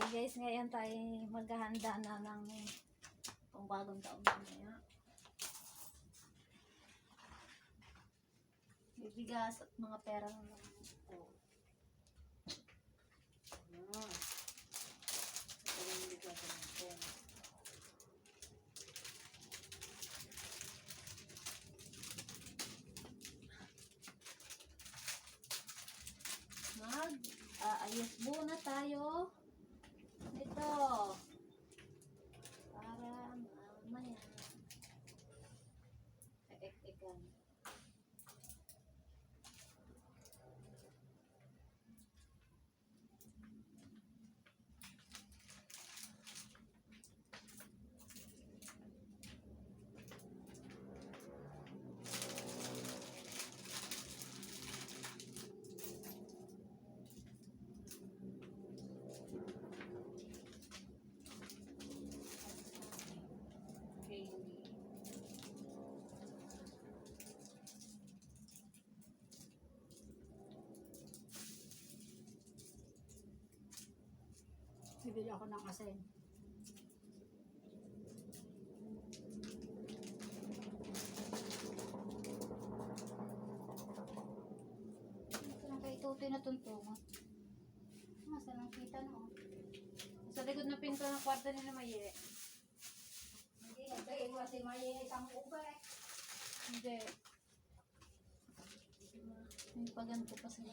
Okay guys, ngayon tayo maghahanda na ng pang bagong taon mamaya. Bibigas at mga pera na lang po. Ah. Ito yung bigas natin. Mag aayos muna tayo. Ito. Para mamaya. Kaek-ekan. Bibili ako ng asin. Lang Tutoy na tuntungan. Masa nang kita no? Sa likod na pinto ng kwarto ni na Maye. Hindi, nagkain mo si Maye isang ube. Hindi. May paganto pa sila.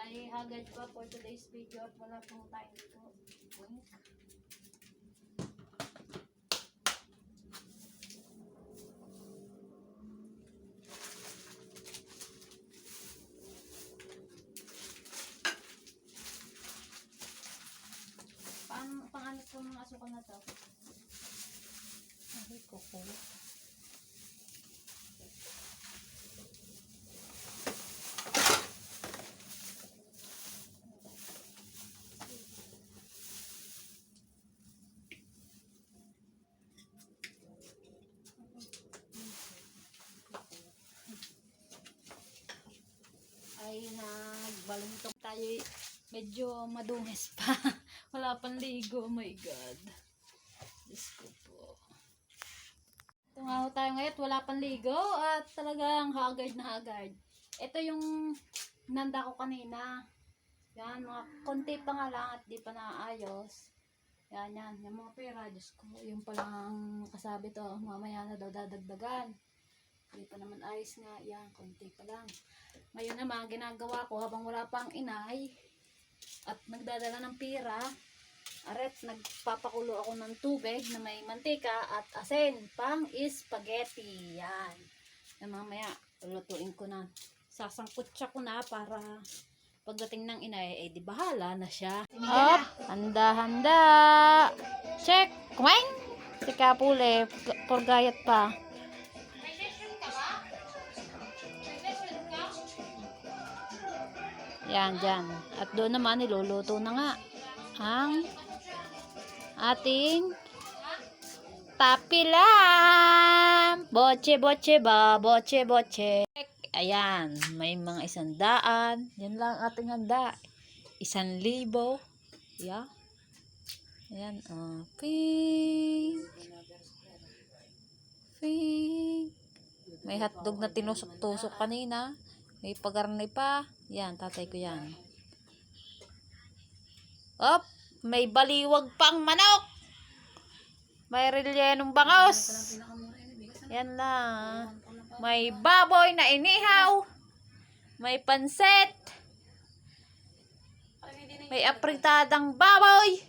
Tayo hagad pa for today's video at wala pong time ko. Wink. Paano, pang ano po mga asukal na to? Ay, koko. ay nagbaluntok tayo medyo madungis pa. Wala pang ligo oh my god. Diyos ko po. Tungaho tayo ngayon wala pang ligo at talagang haggard na haggard. Ito yung nanda ko kanina. Yan mga konti pa nga lang at di pa naayos. Yan yan. Yung mga pera Diyos ko. Yung palang kasabi to mamaya na daw dadagdagan hindi pa naman ayos nga yan konti pa lang ngayon naman, ginagawa ko habang wala pang inay at nagdadala ng pira, aret, nagpapakulo ako ng tubig na may mantika at asin, pang spaghetti. Yan. Yan mamaya, lulutuin ko na. Sasangkot siya ko na para pagdating ng inay, eh di bahala na siya. Up, handa, handa. Check, kumain. Si Kapule, purgayat pa. Yan, dyan. At doon naman, niluluto na nga ang ating papilam. Boche, boche ba? Boche, boche. Ayan, may mga isang daan. Yan lang ating handa. Isang libo. Yeah. Ayan, oh. Pink. Pink. May hotdog na tinusok-tusok kanina. May pagarnay pa. Yan, tatay ko yan. Op, may baliwag pang manok. May relyenong bangos. Yan lang. May baboy na inihaw. May panset. May apritadang baboy.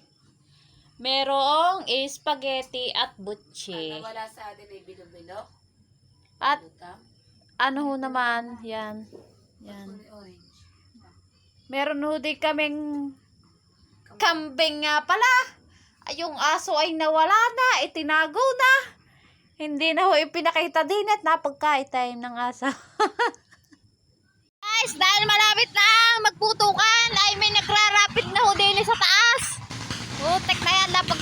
Merong spaghetti at butche. Wala sa atin ay bilog-bilog. At. Ano ho naman, yan. Yan. Meron ho din kaming kambing nga pala. Yung aso ay nawala na, itinago na. Hindi na ho ipinakita din at napagkait time ng aso. Guys, dahil malapit na magputukan, ay may nagrarapid na ho din sa taas. Putek na yan, napag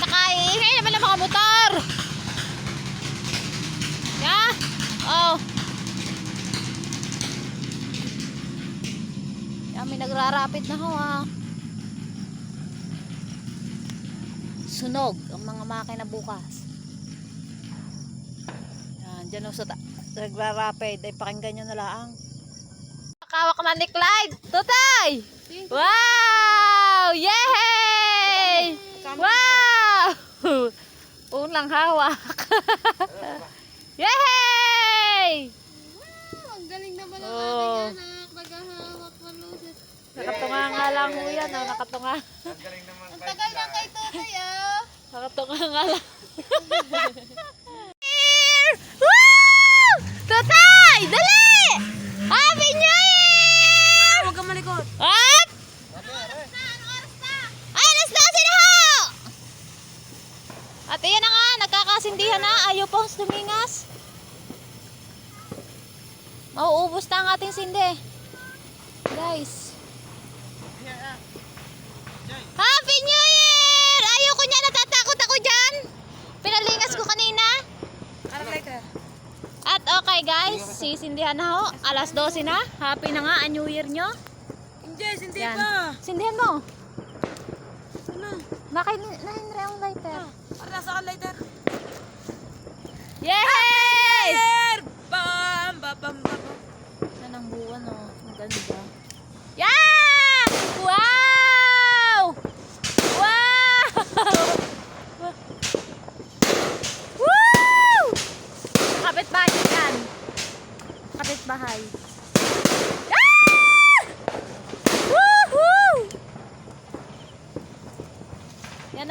nagrarapid na ho ah. susunog ang mga makina bukas. Yan, dyan o sa nagrarapid. Ay, pakinggan nyo na lang. Nakawak na ni Clyde. Tutay! Wow! Yay! Wow! Unang hawak. Yay! Ang galing naman ang Oh. aking anak. Naghahawak lang ho yan. Oh. Nakatunga. Ang tagal na kay Tutoy ah. Nakatunga nga lang. Woo! Tutay! Dali! Happy New Year! Huwag kang malikot. Up! Ay, alas 12 na ho! At iyan na nga, nagkakasindihan na. Ayaw pa hos tumingas. Mauubos na ang ating sindi. Guys. Happy New Year! Ayaw ko niya, natatakot ako dyan. Pinalingas ko kanina. At okay guys, sisindihan na ho. Alas 12 na. Happy na nga ang New Year nyo. Hindi, hindi Yan. pa. Sindihan mo. Ano? Nakain nahinre ang lighter. Para nasa ka later. Yay! Bam! Bam! Bam! Bam! Yan ang buwan oh. ว้าว ว้าวว้าวเป็ดบากันป็ดบายวู้ฮู้เดี๋ย